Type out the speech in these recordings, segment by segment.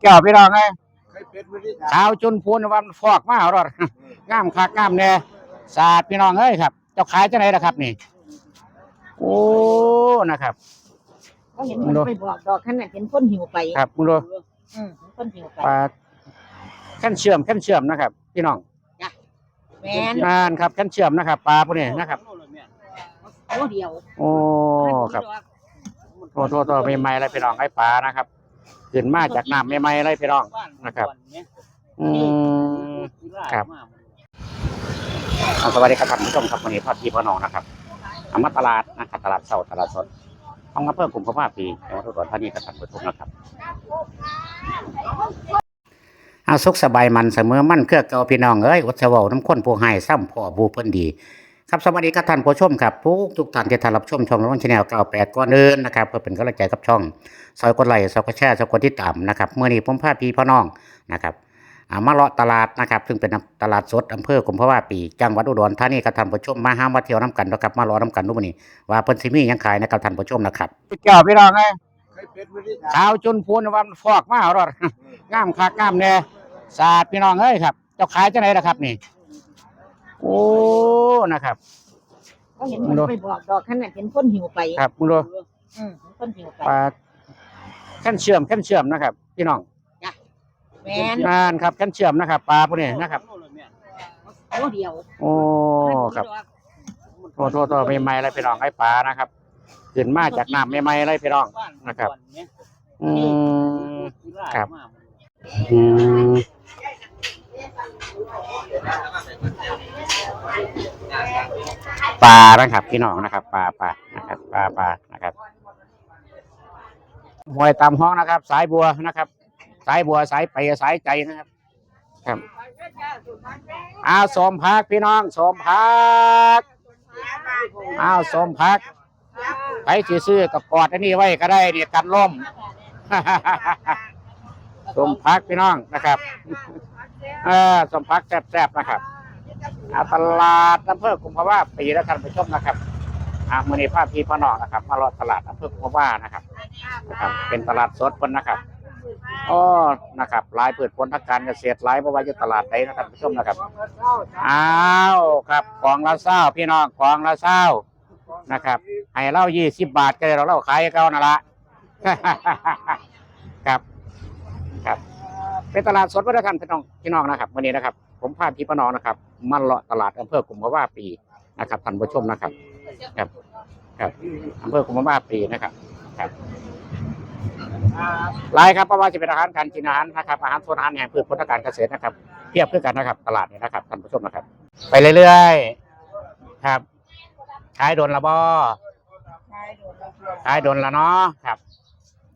เจ้าพี่น้องไงไข่เป็ดไม่ได้ขาวจนพูนวันฟอกมาเอารอดงามคักงามแน่สาดพี่น้องเอ้ยครับ เจ้าขายจังไหนล่ะครับ นี่ โอ้นะครับเขาเห็นคนไปบอกดอกขนาดเห็นคนหิวไปครับมึงดูอืมเห็นคนหิวไปปลาแค่นเชื่อมแค่นเชื่อมนะครับ พี่น้องแมนนานครับแค่นเชื่อมนะครับปลาพวกนี้นะครับโอ้เดียวโอ้ครับโทษโทษโทษใหม่ๆอะไรพี่น้องไอ้ปลานะครับ ขึ้นมาจากน้ำใหม่ๆอะไรพี่น้องนะครับอืมครับอ่าสวัสดีครับท่านผู้ชมครับวันนี้ทอดที่พ่อน้องนะครับอามาตลาดนะครับตลาดเสาตลาดสดต้องมาเพิ่มกลุ่มพ่อมาปีจังหวัดอุดรธานีกับท่านผู้ชมนะครับอาสุขสบายมันเสมอมั่นเครือเก่าพี่น้องเอ้ยอดเสวาน้ำข้นผู้ให้ซ้ำพ่อบูเพิ่นดี ครับสวัสดีครับท่านผู้ชมครับทุกทุกท่านที่ท่านรับชมช่องร้อนชาแนล98ก่อนเดินนะครับเพื่อเป็นกำลังใจกับช่องซอยกดไลค์ซอยกดแชร์ซอยกดติดตามนะครับเมื่อนี้ผมพาพี่พ่อน้องนะครับอ่ามาเลาะตลาดนะครับ ซึ่งเป็นตลาดสดอำเภอกุมภาวะปี จังหวัดอุดรธานีกับท่านผู้ชมมาห้ามมาเที่ยวน้ำกันนะครับมารอน้ำกันทุกมื้อนี้ว่าเพิ่นสิมีหยังขายนะครับท่านผู้ชมนะครับเจ้าพี่น้องไงไข่เป็ดไม่ได้ขาวจนพูนวันฟอกมาเอารอดงามคักงามแน่สาดพี่น้องเอ้ยครับเจ้าขายจังไหนล่ะครับนี่ โอ้นะครับเขาเห็นคนไปบอกดอกขนาดเห็นคนหิวไปครับมึงดูอืมเห็นคนหิวไปปลาแค่นเชื่อมแค่นเชื่อมนะครับ พี่น้องแมนนานครับแค่นเชื่อมนะครับปลาพวกนี้นะครับ โอ้เดียวโอ้ครับโทษโทษโทษใหม่ๆอะไรพี่น้องไอ้ปลานะครับขึ้นมาจากน้ำใหม่ๆอะไรพี่น้องนะครับ อืมครับอืม ปลานะครับพี่น้องนะครับปลาปลานะครับปลาปลานะครับหวยตามห้องนะครับ สายบัวนะครับ สายบัวสายไปสายใจนะครับ ครับอ้าวสมพักพี่น้องสมพักอ้าวสมพักไปซื้อกับกอดอันนี้ไว้ก็ได้เนี่ยกันล่มสมพักพี่น้องนะครับ เออสมพักแซ่บๆนะครับอาตลาดอำเภอกุมภาวะปีแล้วท่านผู้ชมนะครับอามือนี้ภาพพี่พ่อน้อนะครับมารอดตลาดอำเภอกุมภาวะนะครับนะครับ เป็นตลาดสดคนนะครับอ๋อนะครับหลายพืชผลทางการเกษตรหลายบ่ว่าจะตลาดไหนนะท่านผู้ชมนะครับอ้าวครับของละเศร้าพี่น้องของละเศร้านะครับให้เรายี่สิบบาทก็ได้เราเล่าขายให้เขานั่นละครับครับ เป็นตลาดสดวัฒนธรรมพี่น้องพี่น้องนะครับวันนี้นะครับ ผมพาพี่พี่น้องนะครับมาเลาะตลาดอำเภอกุมภาวะปีนะครับท่านผู้ชมนะครับ ครับครับอำเภอกุมภาวะปีนะครับ ครับหลายครับเพราะว่าจะเป็นอาหารการกินอาหารนะครับอาหารส่วนอาหารแห่งพืชผลทางการเกษตรนะครับเทียบเพื่อกันนะครับตลาดนี้นะครับท่านผู้ชมนะครับ ไปเรื่อยๆครับขายโดนละบอขายโดนละเนาะครับ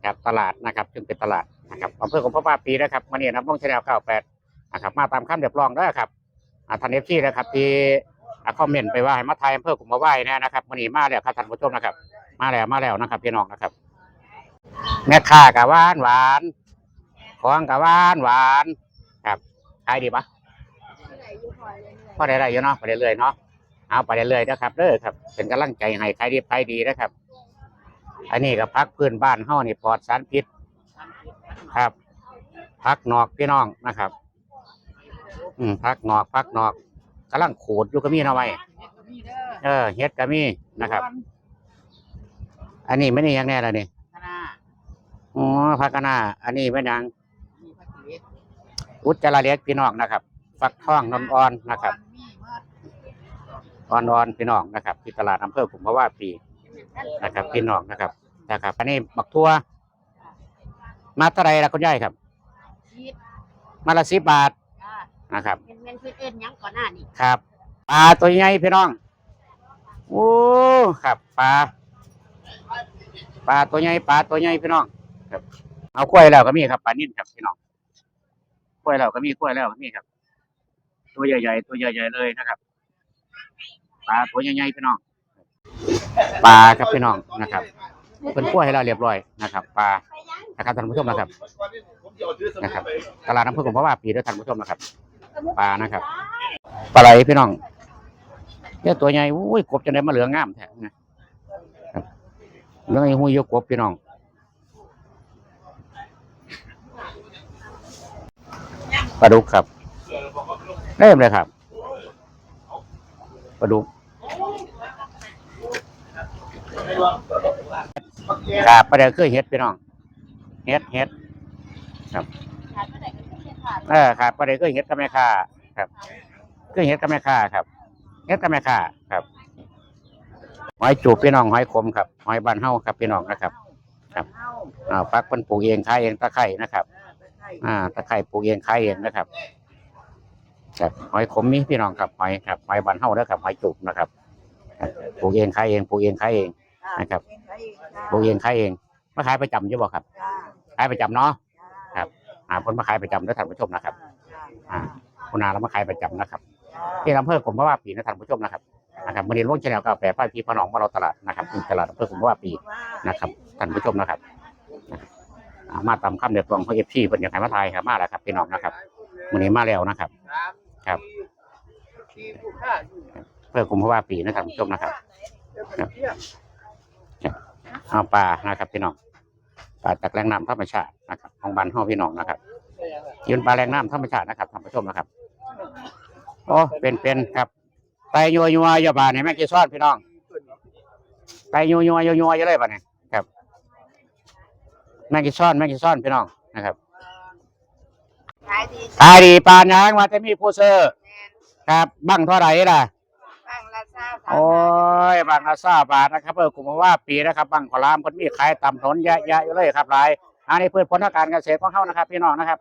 ครับตลาดนะครับ จึงเป็นตลาด นะครับอำเภอของพระบาปีนะครับมาเนี่ยนะบ้องชาแนลเก้าแปดนะครับมาตามคำเรียบร้องได้ครับท่านเอฟซีนะครับที่คอมเมนต์ไปว่าให้มาไทยอำเภอกุมภาวะเนี่ยนะครับมันนี้มาแล้วครับท่านผู้ชมนะครับ มาแล้วมาแล้วนะครับพี่น้องนะครับ แม่ค้ากับหวานหวานของกับหวานหวานครับขายดีปะพอได้ได้อยู่เนาะไปเรื่อยๆเนาะเอาไปเรื่อยๆนะครับเด้อครับเป็นกำลังใจให้ขายดีขายดีนะครับ อันนี้ก็พักพื้นบ้านเฮานี่ปลอดสารพิษ ครับพักนอกพี่น้องนะครับ อืมพักนอกพักนอกกำลังขูดอยู่ก็มีนะไว้เออเฮ็ดก็มีนะครับ อันนี้ไม่นี่ยังแน่ละนี่อ๋อพักกะหน้าอันนี้ไม่ยังอุจจาระเล็กพี่น้องนะครับ ฟักทองนอนอ่อนๆนะครับอ่อนๆพี่น้องนะครับที่ตลาดอำเภอขุมพะว่าปีนะครับ พี่น้องนะครับนะครับอันนี้บักทั่ว มาเท่าไหรล่ะคุณยายครับมาละสิบบาทนะครับ เป็นเป็นเพื่อนเอิ้นหยังก่อนหน้านี่ครับปลาตัวใหญ่พี่น้องโอ้ครับปลาปลาตัวใหญ่ปลาตัวใหญ่พี่น้องครับ เอากล้วยแล้วก็มีครับปลานิ่นครับพี่น้องกล้วยแล้วก็มีกล้วยแล้วก็มีครับ ตัวใหญ่ๆตัวใหญ่ๆเลยนะครับปลาตัวใหญ่ๆพี่น้องปลาครับพี่น้องนะครับเป็นกล้วยให้เราเรียบร้อยนะครับปลา นะครับท่านผู้ชมนะครับนะครับ ตลาดน้ำพึ่งผมเพราะว่าปีด้วยท่านผู้ชมนะครับปลานะครับปลาไหลพี่น้องเนี่ยตัวใหญ่อุ้ยกบจะได้มาเหลืองงามแท้นะครับเหลืองไอ้หุ้ยยกกบพี่น้องปลาดุกครับเริ่มเลยครับปลาดุกครับประเดี๋ยวคือเฮ็ดพี่น้อง เฮ็ดเฮ็ดครับเออครับประเดี๋ยวคือเฮ็ดกับแม่ค้าครับคือเฮ็ดกับแม่ค้าครับเฮ็ดกับแม่ค้าครับหอยจูบพี่น้องหอยขมครับหอยบานเฮาครับพี่น้องนะครับ ครับอ่าฟักมันปลูกเองขายเองตะไคร่นะครับ อ่าตะไคร่ปลูกเองขายเองนะครับครับหอยขมนี่พี่น้องครับหอยครับหอยบานเฮาแล้วครับหอยจุกนะครับครับปลูกเองขายเองปลูกเองขายเองนะครับปลูกเองขายเองมาขายประจำอยู่บ่ครับขายประจำเนาะครับ หาคนมาขายประจำแล้วท่านผู้ชมนะครับ อ่าคุณอาเรามาขายประจำนะครับ ที่อำเภอผมว่าปีนะท่านผู้ชมนะครับนะครับมาเรียนร่วมชแนลกาแฟป้าพี่พ่อน้องมาเราตลาดนะครับที่ตลาดอำเภอผมว่าปีนะครับท่านผู้ชมนะครับอ่ามาตามคำเดือดร้อนของเอฟซีเพิ่นอยากให้มาทายครับมาแล้วครับพี่น้องนะครับวันนี้มาแล้วนะครับ ครับที่ผู้ฆ่าอยู่เพื่อกลุ่มเพราะว่าปีนะท่านผู้ชมนะครับเอาปลานะครับพี่น้อง ปลาจากแหล่งน้ำธรรมชาตินะครับของบ้านเฮาพี่น้องนะครับยืนปลาแหล่งน้ำธรรมชาตินะครับท่านผู้ชมนะครับโอ้เป็นเป็นครับไตยัวยัวๆอย่าบานให้แม่งกี่ซ้อนพี่น้องไตยัวยัวยัวยัวอย่าเลยบ้านี่ครับแม่งกี่ซ้อนแม่งกี่ซ้อนพี่น้องนะครับขายดีขายดีปานยางว่าจะมีผู้ซื้อครับบังเท่าไหร่ล่ะ โอ้ยบางละซาบาทนะครับเออกลุ่มว่าปีนะครับบางขอลามคนมีขายตำถนนแยะๆอยู่เลยครับหลายอันนี้พืชผลทางการเกษตรของเขานะครับ พี่น้องนะครับ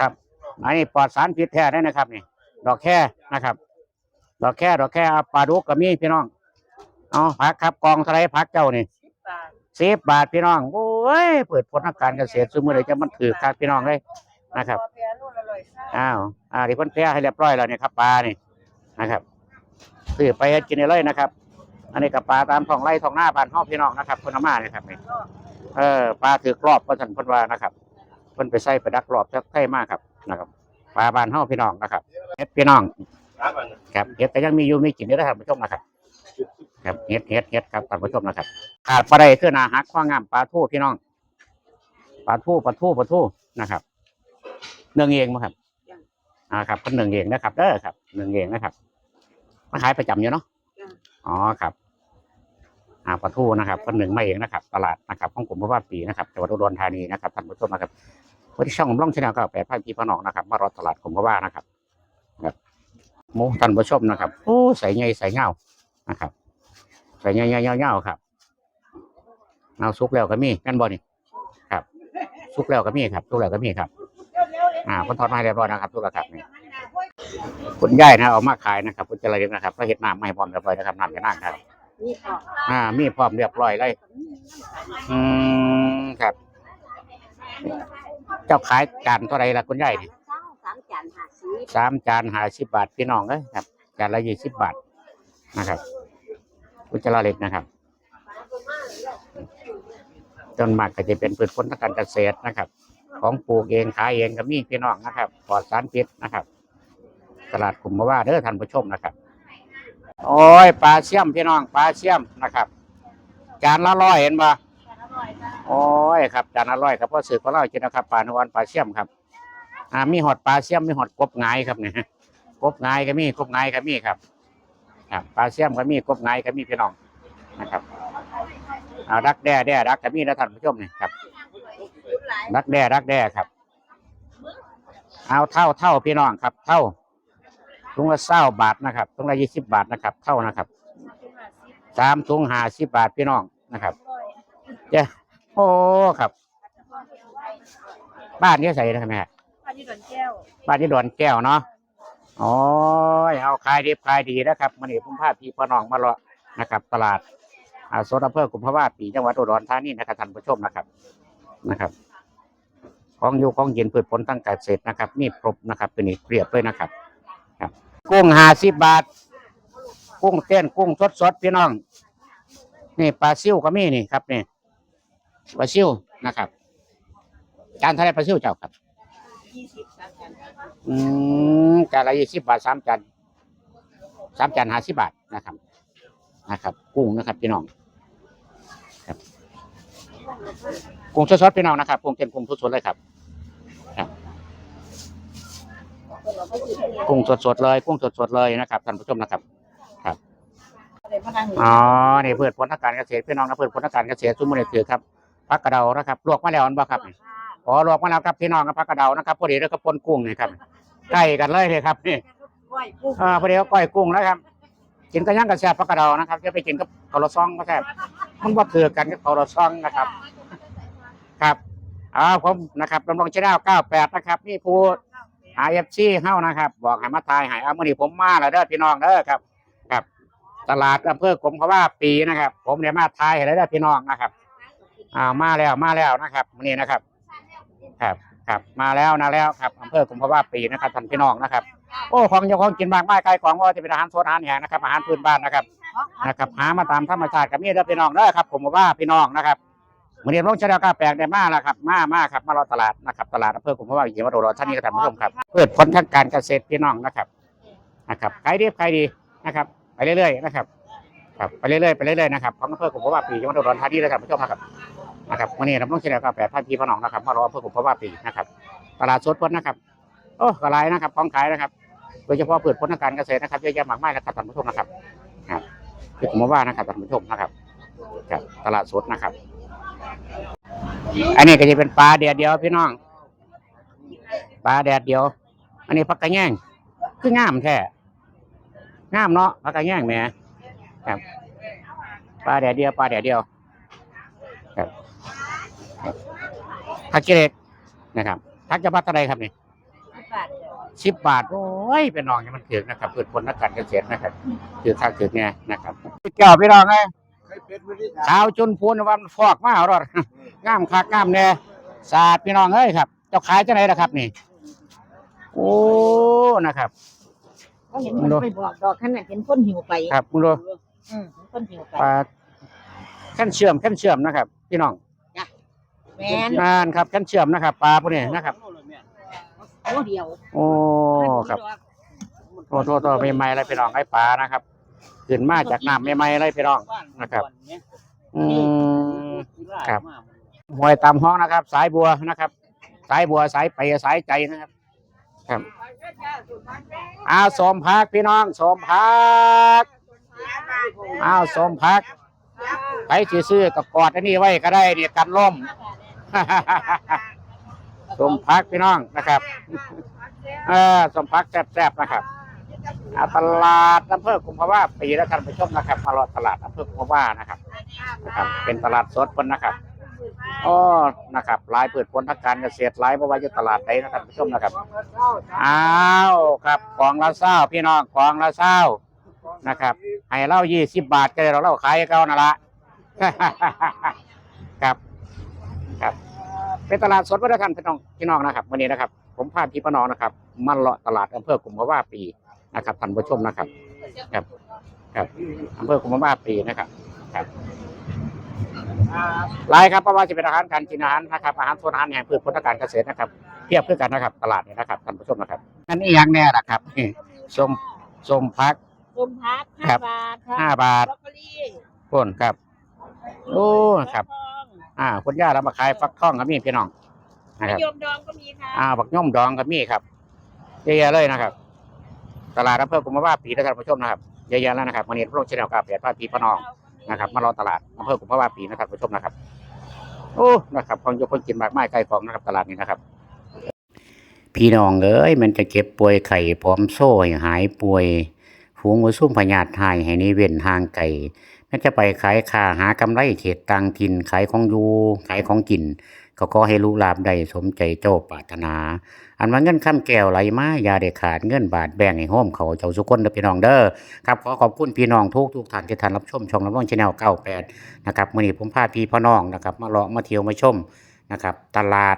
ครับ อันนี้ปลอดสารพิษแท้ได้นะครับนี่ ดอกแค่นะครับ ดอกแค่ดอกแค่ปลาดุกก็มีพี่น้องเอาผักครับกองทลายผักเจ้านี่สิบบาทพี่น้องโอ้ยเปิดผลทางการเกษตรซึ่งเมื่อไรจะมันถือครับพี่น้องเลยนะครับอ้าวอ่าที่เพิ่นแพ้ให้เรียบร้อยแล้วเนี่ยครับปลานี่นะครับ ซื้อไปกินได้เลยนะครับ อันนี้กับปลาตามท้องไร่ท้องหน้าบ้านห้องพี่น้องนะครับคนเอามาเนี่ยครับนี่เออปลาถือกรอบก็สันพิ่นว่านะครับเพิ่นไปใส่ไปดักรอบจักไข่มากครับนะครับปลาบานห้องพี่น้องนะครับเฮ็ดพี่น้องครับเฮ็ดแต่ยังมีอยู่มีกินได้ท่านผู้ชมนะครับครับเฮ็ดเฮ็ดเฮ็ดครับท่านผู้ชมนะครับขาดปลาได้คือนาหักข้องามปลาทู่พี่น้องปลาทู่ปลาทู่ปลาทู่นะครับเนื่องเองมั้งครับอ่าครับคนหนึ่งเองนะครับเด้อครับหนึ่งเองนะครับ มาขายประจำอยู่เนาะอ๋อครับอ่าปลาทูนะครับคนหนึ่งมาเองนะครับ ตลาดนะครับของกลุ่มพระว่าปีนะครับจังหวัดอุดรธานีนะครับท่านผู้ชมนะครับวันที่ช่องผมล่องชแนลก็แปดพันพี่พน้องนะครับมารอตลาดกลุ่มพระว่านะครับครับหมูท่านผู้ชมนะครับโอ้ใส่ใหญ่ใส่เงานะครับใส่ใหญ่ใหญ่เงาเงาครับเอาซุกแล้วก็มีกันบ่นี่ครับซุกแล้วก็มีครับซุกแล้วก็มีครับ อ่าคนทอดมาเรียบร้อยนะครับทุกครับนี่ คุณย่ายนะเอามาขายนะครับคุณเจริญนะครับก็เห็ดน้ำไม่พร้อมเรียบร้อยนะครับน้ำจะนั่งครับนี่ออกอ่ามีพร้อมเรียบร้อยเลยอืมครับ เจ้าขายจานเท่าไหรล่ะคุณย่ายนี่สามจานห้าสิบสามจานห้าสิบบาทพี่น้องเลยครับจานละยี่สิบบาทนะครับคุณเจริญนะครับจนมากก็จะเป็นพืชผลทางการเกษตรนะครับ ของปลูกเองขายเองก็มีพี่น้องนะครับปลอดสารพิษนะครับ ตลาดกลุ่มมาว่าเด้อท่านผู้ชมนะครับ โอ้ยปลาเชี่ยมพี่น้องปลาเชี่ยมนะครับจานละร้อยเห็นปะโอ้ยครับจานละร้อยครับพ่อสื่อก็เล่ากินนะครับปลาหนวันปลาเชี่ยมครับอ่ามีหอดปลาเชี่ยมมีหอดกบไงายครับเนี่ยกบไงายก็มีกบไงายก็มีครับครับปลาเชี่ยมก็มีกบไงายก็มีพี่น้องนะครับเอาดักแด้แด้ดักก็มีนะท่านผู้ชมนี่ครับรักแด้รักแด้ครับ เอาเท่าเท่าพี่น้องครับ เท่า ถุงละเศร้าบาทนะครับถุงละยี่สิบบาทนะครับเท่านะครับสามถุงห้าสิบบาทพี่น้องนะครับเจ้าโอ้ครับ บ้านนี้ใส่นะครับแม่อันนี้ดอนแก้วบ้านนี้ดอนแก้วเนาะโอ้ยเอาขายดีขายดีนะครับมันนี่พุ่มผ้าพี่พ่อน้องมาเลาะนะครับ ตลาดอ่าโซนอำเภอกุมภาวะปีจังหวัดอุดรธานีนะครับท่านผู้ชมนะครับนะครับของอยู่ของเย็นพืชผลทางการเกษตรนะครับ มีครบนะครับเป็นอีกเรียบเลยนะครับครับ กุ้งห้าสิบบาท กุ้งเต้นกุ้งสดสดๆพี่น้อง นี่ปลาซิวก็มีนี่ครับนี่ปลาซิวนะครับจานเท่าไรปลาซิวเจ้าครับอืมจานละยี่สิบบาทสามจานสามจานห้าสิบบาทนะครับนะครับ กุ้งนะครับพี่น้องครับกุ้งสดๆพี่น้องนะครับกุ้งเต้นกุ้งสดๆเลยครับ กุ้งสดๆเลยกุ้งสดๆเลยนะครับท่านผู้ชมนะครับอะไรมานั่งอ๋อนี่พืชผลทางการเกษตรพี่น้องนะพืชผลทางการเกษตรซุ้มมือถือครับพักกระเดานะครับลวกมาแล้วอันบ่ครับนี่อ๋อลวกมาแล้วครับพี่น้องครับพักกระเดานะครับพอดีแล้วก็ปนกุ้งนี่ครับใกล้กันเลยเลยครับนี่ก้อยกุ้งอ่าพอดีก็ก้อยกุ้งนะครับกินกระย่างกระแซบพักกระเดานะครับจะไปกินกับข้าวรซองก็แซ่บมันบ่ถือกันกับข้าวรซองนะครับ ครับอ่าผมนะครับดำรงชแนล98นะครับนี่ผู้ IFC เฮานะครับ บอกให้มาทายให้เอามื้อนี้ผมมาแล้วเด้อพี่น้องเด้อครับ ครับ ตลาดอำเภอกรมเขาว่าปีนะครับ ผมเนี่ยมาทายให้แล้วเด้อพี่น้องนะครับอ่ามาแล้วมาแล้วนะครับมื้อนี้นะครับ ครับ ครับมาแล้วนะแล้วครับอำเภอกรมเขาว่าปีนะครับท่านพี่น้องนะครับ โอ้ของเจ้าของกินมากมายไกลของว่าจะเป็นอาหารสดอาหารแหงนะครับอาหารพื้นบ้านนะครับนะครับ หามาตามธรรมชาติกับนี่เด้อพี่น้องเด้อครับ ผมว่าพี่น้องนะครับ มื้อนี้ลงชาแนลกาแปลกได้มาแล้วครับมามาครับมารอตลาดนะครับตลาดอำเภอกรมเขาว่าเขียนว่าโดรท่านนี้ก็ท่านผู้ชมครับเปิดผลทางการเกษตรพี่น้องนะครับนะครับขายดีขายดีนะครับไปเรื่อยๆนะครับครับไปเรื่อยๆไปเรื่อยๆนะครับของอำเภอกรมเขาว่าปีจังหวัดอุดรธานีนะครับผู้ชมครับนะครับวันนี้เราต้องชาแนลกาแปลกท่านพี่พี่น้องนะครับมารออำเภอกรมเขาว่าปีนะครับตลาดสดพ้นนะครับโอ้กระไรนะครับของขายนะครับ โดยเฉพาะพืชผลทางการเกษตรนะครับเยอะแยะมากมายนะครับท่านผู้ชมนะครับครับคือผมว่านะครับท่านผู้ชมนะครับครับตลาดสดนะครับ อันนี้ก็จะเป็นปลาแดดเดียวพี่น้อง ปลาแดดเดียว อันนี้ผักกระแยงคืองามแท้งามเนาะผักกระแยงแหม่ครับปลาแดดเดียวปลาแดดเดียวครับผักเกล็ดนะครับผักจะพัดอะไรครับนี่บาทสิบบาทโอ้ยเป็นน้องยังมันถือนะครับพืชผลทางการเกษตรนะครับถือทางถือเนี่ยนะครับเจ้าพี่น้องไงเคยเป็นบริษัทสาวจนพูนว่ามันฟอกมาเอารอด งามคักงามแน่สาดพี่น้องเอ้ยครับ เจ้าขายจังไหนล่ะครับ นี่ โอ้นะครับ เขาเห็นมันไปบอกดอกขนาดเห็นคนหิวไปครับมึงดูอืมเห็นคนหิวไป ปลาแค่นเชื่อมแค่นเชื่อมนะครับ พี่น้องแมนนานครับแค่นเชื่อมนะครับปลาพวกนี้นะครับ โอ้เดียวโอ้ครับ โทษโทษโทษใหม่ๆอะไรพี่น้องไอ้ปลานะครับขึ้นมาจากน้ำใหม่ๆอะไรพี่น้อง นะครับ อืม ครับ หวยตามห้องนะครับ สายบัวนะครับ สายบัวสายไปสายใจนะครับ ครับอ้าวสมพักพี่น้องสมพักอ้าวสมพักไปซื้อกับกอดอันนี้ไว้ก็ได้เนี่ยกันล่มสมพักพี่น้องนะครับเออสมพักแซ่บๆนะครับตลาดอำเภอกุมภาวะปีแล้วท่านผู้ชมนะครับมารอตลาดอำเภอกุมภาวะนะครับนะครับ เป็นตลาดสดคนนะครับ อ๋อนะครับหลายพืชผลทางการเกษตรหลายบ่ว่าจะตลาดใดนะครับผู้ชมนะครับอ้าวครับกล่องละเศร้าพี่น้องกล่องละเศร้านะครับให้เรายี่สิบบาทก็ได้เราเราขายให้เขานั่นละ ครับครับ เป็นตลาดสดวัฒนธรรมพี่น้องพี่น้องนะครับวันนี้นะครับ ผมพาพี่พี่น้องนะครับมาเลาะตลาดอำเภอกุมภาวะปีนะครับท่านผู้ชมนะครับ ครับ ครับอำเภอกุมภาวะปีนะครับ ครับ หลายครับเพราะว่าจะเป็นอาหารการกินอาหารนะครับอาหารโซนอาหารแห่งพืชผลทางการเกษตรนะครับเทียบเพื่อกันนะครับตลาดเนี่ยนะครับท่านผู้ชมนะครับอันนี้อย่างแน่ละครับนี่ส้มส้มพักส้มพักครัห้าบบาทค่ะห้าบาทบรอกโคลีพ่นครับโอ้ครับทองอ่าคุณย่าเรามาขายฟักทองกับมีพี่น้องนะคมะรับยมดองก็มีค่ะอ่าบักย่อมดองกับมีครับเยอะแยะเลยนะครับ ตลาดอำเภอกุมภาวะปีนะครับท่านผู้ชมนะครับเยอะแยะแล้วนะครับวันนี้พระองค์เจ้ากับเปียดพาพี่พี่น้อง นะครับ มารอตลาดอำเภอกุมภาวะปีนะครับผู้ชมนะครับ โอ้นะครับคนยกคนกินมากมายไกลของนะครับตลาดนี้นะครับ พี่น้องเอ้ยมันจะเก็บป่วยไข่พร้อมโซ่หายป่วยฝูงวัวซุ่มพญาติหายให้นี้เว้นห่างไก่มันจะไปขายค่าหากำไรเขตต่างถิ่นขายของอยู่ขายของกิน ก็ขอให้ลูกหลาบได้สมใจเจ้าปรารถนา อันว่าเงินคำแก้วไหลมาอย่าได้ขาดเงินบาทแบ่งให้โฮมเขาเจ้าสุกคนเด้อพี่น้องเด้อครับขอขอบคุณพี่น้องทุกทุกท่านที่ท่านรับชมช่องรับน้องชาแนล98นะครับมื้อนี้ผมพาพี่พ่อน้องนะครับ มาเลาะมาเที่ยวมาชมนะครับ ตลาด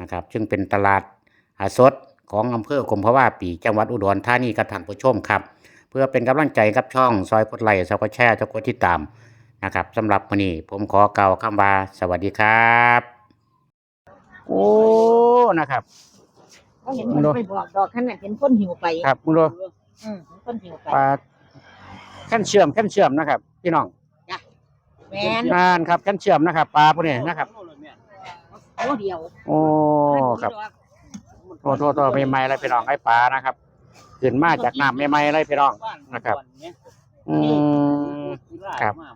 นะครับซึ่งเป็นตลาดอาสดของอำเภอกุมภาวะปีจังหวัดอุดรธานีกับท่านผู้ชมครับ เพื่อเป็นกำลังใจกับช่องซอยกดไลค์ซอยกดแชร์ซอยกดติดตามนะครับสำหรับมื้อนี้ผมขอกล่าวคำว่าสวัสดีครับ โอ้นะครับเขาเห็นมันไปบอกดอกขนาดเห็นคนหิวไปครับมึงดูอืมเห็นคนหิวไป ปลาแค่นเชื่อมแค่นเชื่อมนะครับ พี่น้องแมนนานครับแค่นเชื่อมนะครับปลาพวกนี้นะครับ โอ้เดียวโอ้ครับโทษโทษโทษใหม่ๆเลยพี่น้องไอ้ปลานะครับขึ้นมาจากน้ำใหม่ๆเลยพี่น้องนะครับ อืม ครับมา